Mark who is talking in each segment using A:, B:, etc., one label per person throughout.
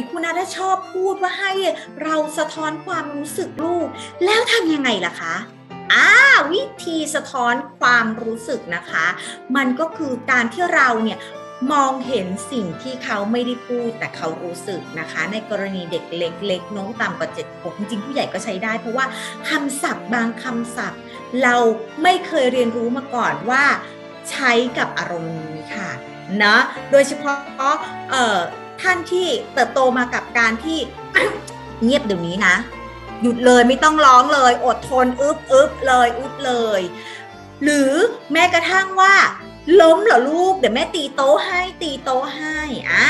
A: ยคุณอาชอบพูดว่าให้เราสะท้อนความรู้สึกลูก แล้วทำยังไงล่ะคะอ่าวิธีสะท้อนความรู้สึกนะคะ มันก็คือการที่เราเนี่ยมองเห็นสิ่งที่เขาไม่ได้พูดแต่เขารู้สึกนะคะ ในกรณีเด็กเล็กๆน้องต่ำกว่า7ขวบจริงๆผู้ใหญ่ก็ใช้ได้ เพราะว่าคำศัพท์บางคำศัพท์ เราไม่เคยเรียนรู้มาก่อนว่าใช้กับอารมณ์นี้ค่ะนะโดยเฉพาะเอ่อ ท่านที่เติบโตมากับการที่เงียบเดี๋ยวนี้นะ หยุดเลยไม่ต้องร้องเลย อดทนอึบอึบเลยอึบเลย หรือแม้กระทั่งว่า ล้มเหรอลูกเดี๋ยวแม่ตีโต๊ะให้ตีโต๊ะให้อ่า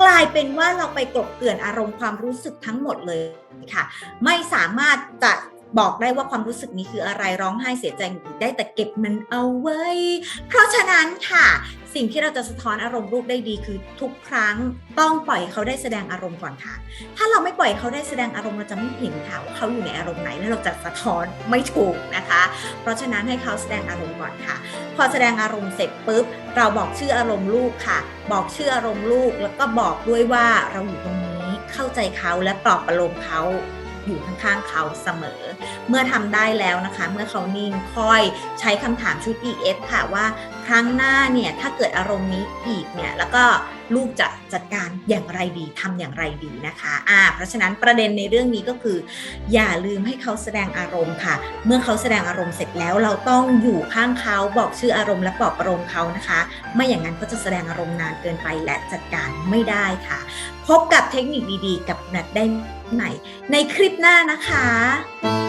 A: กลายเป็นว่าเราไปกลบเกลื่อนอารมณ์ความรู้สึกทั้งหมดเลยค่ะ ไม่สามารถจะบอกได้ว่าความรู้สึกนี้คืออะไรร้องไห้เสียใจได้แต่เก็บมันเอาไว้ เพราะฉะนั้นค่ะ สิ่งที่เราจะสะท้อนอารมณ์ลูกได้ดีคือทุกครั้งต้องปล่อยเขาได้แสดงอารมณ์ก่อนค่ะ ถ้าเราไม่ปล่อยเขาได้แสดงอารมณ์เราจะไม่เห็นค่ะว่าเขาอยู่ในอารมณ์ไหนแล้วเราจะสะท้อนไม่ถูกนะคะ เพราะฉะนั้นให้เขาแสดงอารมณ์ก่อนค่ะ พอแสดงอารมณ์เสร็จปุ๊บ เราบอกชื่ออารมณ์ลูกค่ะ บอกชื่ออารมณ์ลูกแล้วก็บอกด้วยว่าเราอยู่ตรงนี้เข้าใจเขาและปลอบประโลมเขา อยู่ข้างๆเขาเสมอ เมื่อทำได้แล้วนะคะ เมื่อเขานิ่งค่อยใช้คำถามชุด ES ค่ะว่าครั้งหน้าเนี่ยถ้าเกิดอารมณ์นี้อีกเนี่ยแล้วก็ลูกจะจัดการอย่างไรดีทำอย่างไรดีนะคะอ่าเพราะฉะนั้นประเด็นในเรื่องนี้ก็คือ อย่าลืมให้เขาแสดงอารมณ์ค่ะ เมื่อเขาแสดงอารมณ์เสร็จแล้วเราต้องอยู่ข้างเขาบอกชื่ออารมณ์และปลอบประโลมเขานะคะ ไม่อย่างนั้นก็จะแสดงอารมณ์นานเกินไปและจัดการไม่ได้ค่ะ พบกับเทคนิคดีๆ กับนัดได้ ใหม่ในคลิปหน้านะคะ